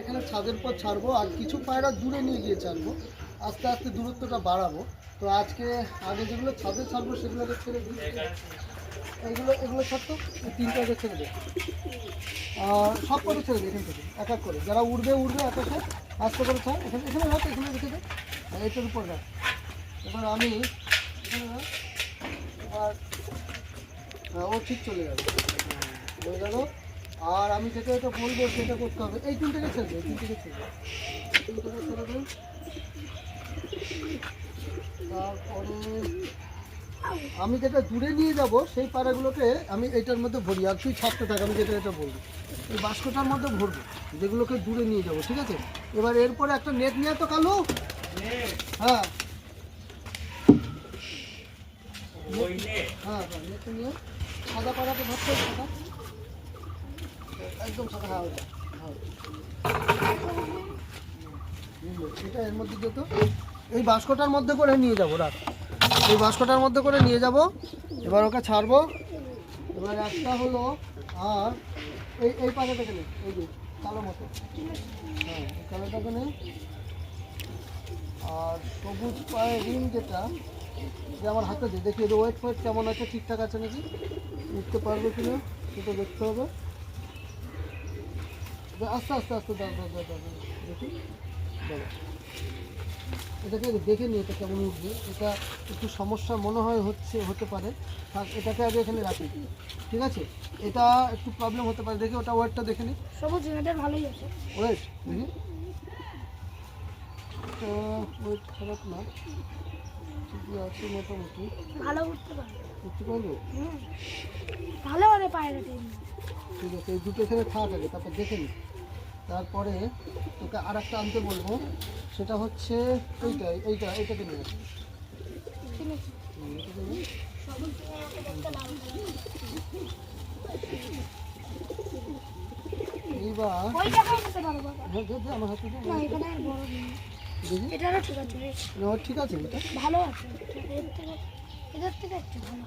এখানে ছাদের পর ছাড়বো আর কিছু পায়রা দূরে নিয়ে গিয়ে ছাড়বো। আস্তে আস্তে দূরত্বটা বাড়াবো। তো আজকে আগে যেগুলো ছাদে ছাড়বো সেগুলোকে ছেড়ে দিই। এগুলো এগুলো ছাড়তো? তিনটাকে ছেড়ে আর সব করে ছেড়ে দিই এখান থেকে, এক এক করে। যারা উড়বে উড়বে, এক আস্তে করে ছাড়। এখানে এখানে রাখ, এখানে রেখে দে। আর এটার উপর রাখ। এবার আমি আর ও ঠিক চলে যাবে হয়ে গেল। আর আমি যেটা এটা বলব সেটা করতে হবে। এই তিনটাকে ছেড়ে দে এই ছেড়ে দে তিনটাকে ছেড়ে তারপরে আমি যেটা দূরে নিয়ে যাব সেই পাড়াগুলোকে আমি এইটার মধ্যে ভরি। আর তুই ছাড়তে থাক আমি যেটা এটা বলব। এই বাস্কটার মধ্যে ভরবো যেগুলোকে দূরে নিয়ে যাব ঠিক আছে? এবার এরপরে একটা নেট নিয়ে তো কালু। হ্যাঁ। হ্যাঁ হ্যাঁ নেট নিয়ে সাদা পাড়াতে ধরতে হবে সাদা। একদম হ্যাঁ ওটা হ্যাঁ। এর মধ্যে যেত এই বাস্কটার মধ্যে করে নিয়ে যাব, রাখ। এই বাস্কটার মধ্যে করে নিয়ে যাব, এবার ওকে ছাড়বো। এবার একটা হলো, আর এই এই পাখাটাকে নে এই যে কালো মতো। হ্যাঁ এই কালোটাকে নে আর সবুজ পায়ে রিং যেটা, যে আমার হাতে দিয়ে দেখি ওয়েট ফোয়েট কেমন আছে, ঠিকঠাক আছে নাকি? উঠতে পারবে কি না সেটা দেখতে হবে। আস্তে আস্তে আস্তে দাও দাও দাও দাও দাও। দেখি। দাও। এটাকে দেখে নিই এটা কেমন উঠবে। এটা একটু সমস্যা মনে হয় হচ্ছে হতে পারে। থাক এটাকে আগে এখানে রাখি। ঠিক আছে? এটা একটু প্রবলেম হতে পারে। দেখি ওটা ওয়েটটা দেখে নিই। সবুজ এটা ভালোই আছে। ওয়েট দেখি। ওয়েট খারাপ না। ঠিকই আছে মোটামুটি। ভালো উঠতে পারে। বুঝতে পারবে? ভালো মানে পায়রা ঠিক আছে এই দুটো এখানে থাক আগে তারপর দেখে নিই তারপরে তোকে আর একটা আনতে বলব সেটা হচ্ছে এইটা এইটা এইটাকে নিয়ে ঠিক আছে এইবার আমার হাতে ঠিক ভালো আছে। এর থেকে একটু ভালো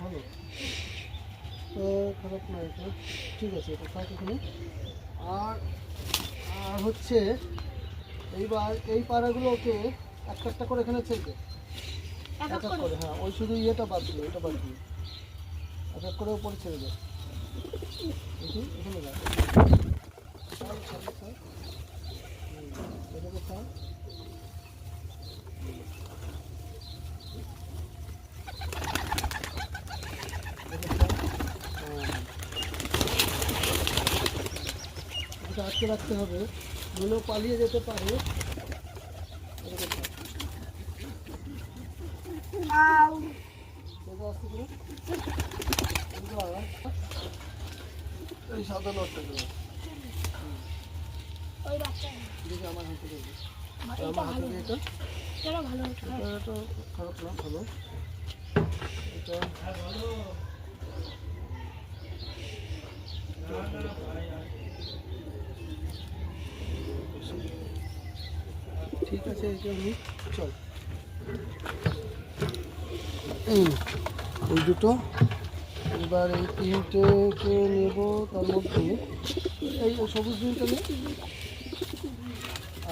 ভালো তো খারাপ না এটা। ঠিক আছে এটা থাক এখানে। আর আর হচ্ছে এইবার এই পাড়াগুলোকে একটা একটা করে এখানে ছেড়ে এক এক করে? হ্যাঁ ওই শুধু ইয়েটা বাদ দিও এটা বাদ দিও এক এক করে উপরে ছেড়ে দেখি এখানে রাখ ছাড়, ছাড়, ছাড়। হুম, এটাকে ছাড়। এটাকে ছাড়। হ্যাঁ। এটা আটকে রাখতে হবে। গুলো পালিয়ে যেতে পারে। এই সাদা নটটা দেবো দেখি আমার হাতে দেবো আমার হাতে ভালো দিয়ে এটা খারাপ না ভালো। এটা ঠিক আছে এটা নি চল। এই এই দুটো। এবার এই তিনটেকে নেব? তার মধ্যে এই ওই সবুজ দিনটা নে।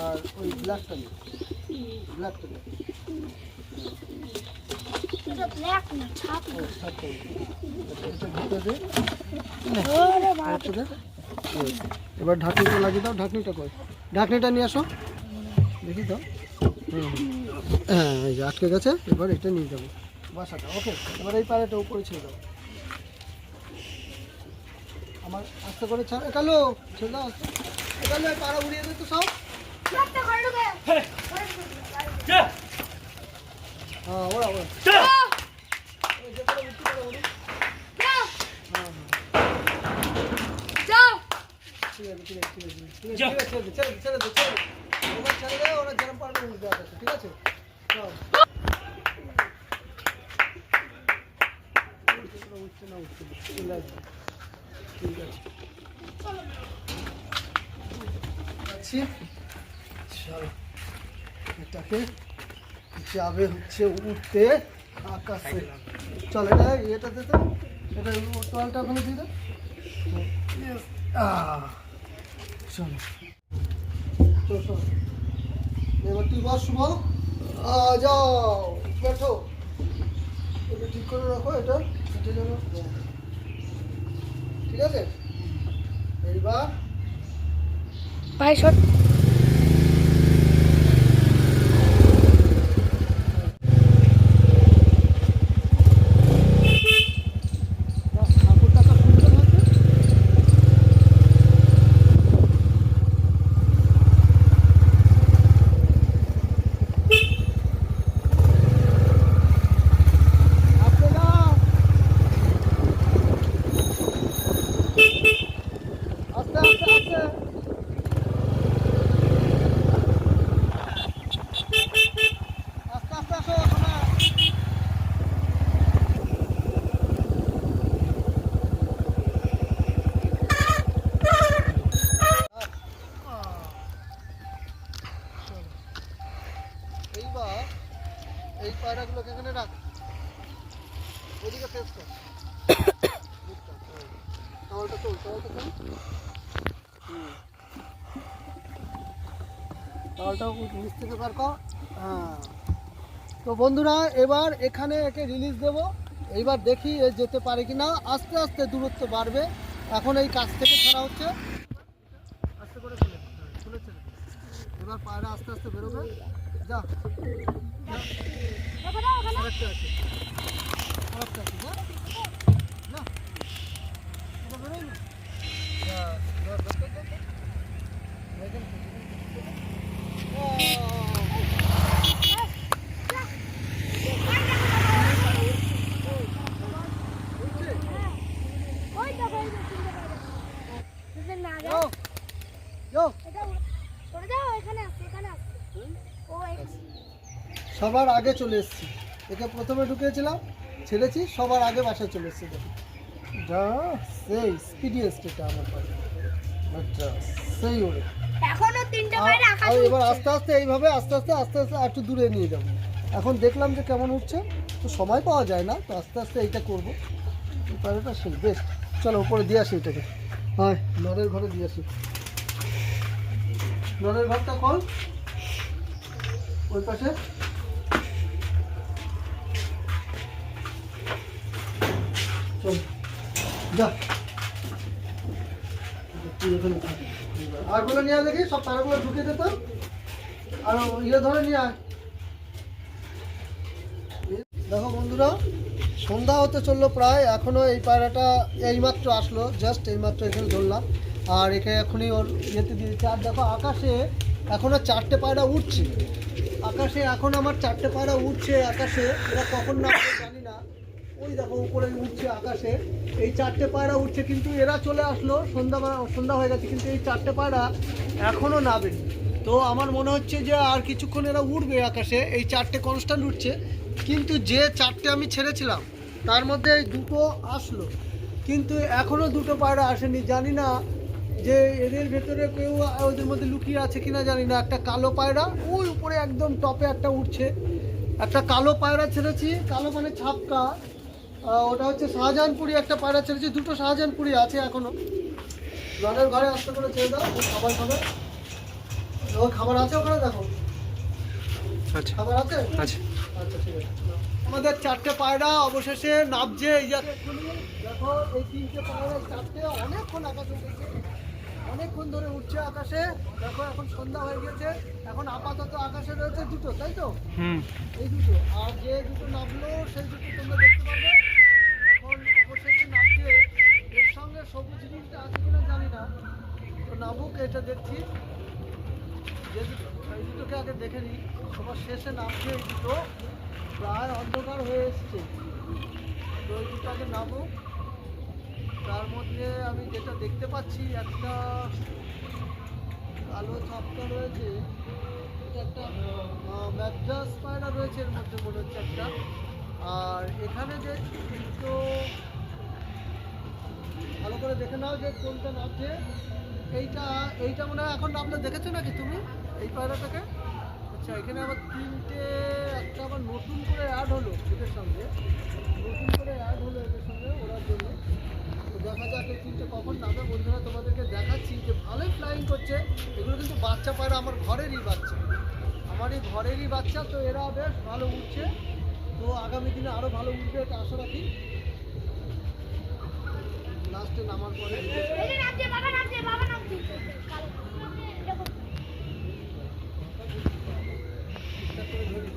আর ওই ব্ল্যাকটা নে। ব্ল্যাকটা নে। এটা ব্ল্যাক না ছাপ ও স্টার্ট করো এটা ঢুকে দে। ওরে বাবা। তারপরে ওই, এবার ঢাকনিটা লাগিয়ে দাও। ঢাকনিটা কই ঢাকনিটা নিয়ে আসো। দেখি দাও হ্যাঁ এই যে আটকে গেছে এবার এটা নিয়ে যাব। বাসাটা ওকে এবার এই পাড়াটা উপরে ছেড়ে দাও। আমার আস্তে করে ছাড়। একালো ছেড়ে দাও। আস্তে। একালো এই পাড়া উড়িয়ে দে তো সব। হ্যাঁ ওরা ওরা। ঠিক আছে ঠিক আছে ঠিক আছে ঠিক আছে ছেড়ে দে ছেড়ে দে ছেড়ে দে। ছেড়ে দে। চল উঠছে না চলে ঠিক আছে চলো এটাকে যাবে হচ্ছে উঠতে আকাশে চল এটা এটাতে তো এটা তোয়ালটা ওখানে দিয়ে দাও আহ, চলো শোন এবার তুই বস শুভ যাও, বেঠো। এটা ঠিক করে রাখো এটা যেন ঠিক আছে? এইবার ভাই শট বাহ, ঠাকুরটা তো সুন্দর হয়েছে আপনি না আস্তে আস্তে আস্তে আস্তে আস্তে আসো শোনা এইবার এই পায়রাগুলোকে এখানে রাখ ওদিকে ফেস কর টাওয়ালটা তোল টাওয়ালটা তোল হুম। থেকে বার কর। হ্যাঁ। তো বন্ধুরা, এবার এখানে একে রিলিজ দেব। এইবার দেখি এ যেতে পারে কি না আস্তে আস্তে দূরত্ব বাড়বে। এখন এই কাছ থেকে ছাড়া হচ্ছে। আস্তে হ্যাঁ। এবার পায়রা আস্তে আস্তে বেরোবে। যা। আরেকটা আছে। আছে যা না এটা বেরোয় না যা, ধর, ধর, ধর, ধর, ধর। এখানে থেকে, এখানে থেকে। ও, উঠছে? ওই তো ভাই চিনতে পারবে যদি না যাও, যাও যাও। এটা চলে যাও এখানে আসো এখানে আসো ও এখানে সবার আগে চলে এসেছি। একে প্রথমে ঢুকিয়েছিলাম ছেড়েছি সবার আগে বাসায় চলে এসেছি। দেখি। যা সেই আমার আচ্ছা সেই ওরে। এখনও তিনটে বাইরে আকাশ এবার আস্তে আস্তে এইভাবে আস্তে আস্তে আস্তে আস্তে একটু দূরে নিয়ে যাব। এখন দেখলাম যে কেমন উঠছে তো সময় পাওয়া যায় না তো আস্তে আস্তে এইটা করব। সেই বেশ। চলো উপরে দিয়ে আসি এটাকে। হ্যাঁ নরের ঘরে দিয়ে আসি। নরের ঘরটা কল ওই পাশে। চল। যা। আরগুলো নিয়ে দেখি, সব তারাগুলো ঢুকে দিত আর ইয়ে ধরে নিয়ে আয়। দেখো বন্ধুরা, সন্ধ্যা হতে চলল প্রায়, এখনও এই পায়রাটা এইমাত্র আসলো, জাস্ট এইমাত্র এখানে ধরলাম। আর এখানে এখনই ওর ইয়েতে দিয়েছে আর দেখো আকাশে এখনও চারটে পায়রা উঠছে আকাশে এখন আমার চারটে পায়রা উঠছে আকাশে। এরা কখন না জানি না। ওই দেখো উপরে উঠছে আকাশে। এই চারটে পায়রা উঠছে কিন্তু এরা চলে আসলো। সন্ধ্যা সন্ধ্যা হয়ে গেছে কিন্তু এই চারটে পায়রা এখনও নাবেনি তো আমার মনে হচ্ছে যে আর কিছুক্ষণ এরা উঠবে আকাশে। এই চারটে কনস্ট্যান্ট উঠছে কিন্তু যে চারটে আমি ছেড়েছিলাম, তার মধ্যে দুটো আসলো। কিন্তু এখনও দুটো পায়রা আসেনি। জানি না যে এদের ভেতরে কেউ ওদের মধ্যে লুকিয়ে আছে কিনা জানি না। একটা কালো পায়রা ওই উপরে একদম টপে একটা উঠছে। একটা কালো পায়রা ছেড়েছি কালো মানে ছাপকা। ওটা হচ্ছে শাহজাহানপুরি একটা পায়রা ছেড়েছি দুটো শাহজাহানপুরি আছে এখনও। জলের ঘরে আসতে করে ছেড়ে দাও খাবার খাবে। ও খাবার আছে ওখানে দেখো। আচ্ছা। খাবার আছে? আচ্ছা আচ্ছা ঠিক আছে। আমাদের চারটে পায়রা অবশেষে নাবছে এই দেখো এই তিনটে পায়রা চারটে অনেকক্ষণ আকাশে অনেকক্ষণ ধরে উঠছে আকাশে। দেখো এখন সন্ধ্যা হয়ে গেছে এখন আপাতত আকাশে রয়েছে দুটো তাই তো? এই দুটো। আর যে দুটো নামলো সেই দুটো তোমরা দেখতে পাবে। এখন অবশেষে নামছে। এর সঙ্গে সবুজ জিনিসটা আছে কিনা জানি না। তো নামুক এটা দেখছি। যে দুটো এই দুটোকে আগে দেখে নিই। সবার শেষে নামছে এই দুটো। প্রায় অন্ধকার হয়ে এসছে। তো এই দুটো আগে নামুক। তার মধ্যে আমি যেটা দেখতে পাচ্ছি একটা কালো ছাপটা রয়েছে, একটা ম্যাড্রাস পায়রা রয়েছে এর মধ্যে মনে হচ্ছে একটা। আর এখানে যে দুটো ভালো করে দেখে নাও যে কোনটা নামছে। এইটা এইটা মনে হয় এখন নামটা দেখেছ নাকি তুমি, এই পায়রাটাকে? আচ্ছা এখানে আবার তিনটে, একটা আবার নতুন করে অ্যাড হলো এদের সঙ্গে। নতুন করে অ্যাড হলো এদের সঙ্গে ওরার জন্য। তো দেখা যাক এই তিনটে কখন নামে। বন্ধুরা, তোমাদেরকে দেখাচ্ছি যে ভালোই ফ্লাইং করছে। এগুলো কিন্তু বাচ্চা পায়রা, আমার ঘরেরই বাচ্চা। আমার এই ঘরেরই বাচ্চা, তো এরা বেশ ভালো উঠছে তো আগামী দিনে আরও ভালো উঠবে এটা আশা রাখি। লাস্টে নামার পরে এই যে নামছে বাবা নামছে বাবা নামছে কালো দেখো ঠিকঠাক করে ধরি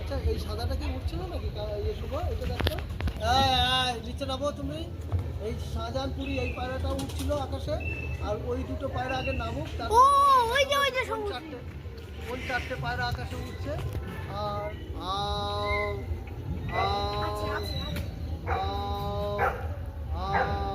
আচ্ছা এই সাদাটা কি উঠছিল নাকি কা- ইয়ে শুভ এটা দেখো হ্যাঁ নামো তুমি। এই শাহজাহানপুরি এই পায়রাটা উঠছিল আকাশে আর ওই দুটো পায়রা আগে নামুক ও ওই যে ওই যে চারটে কোন চারটে পায়রা আকাশে উঠছে। আর আও আও আও আও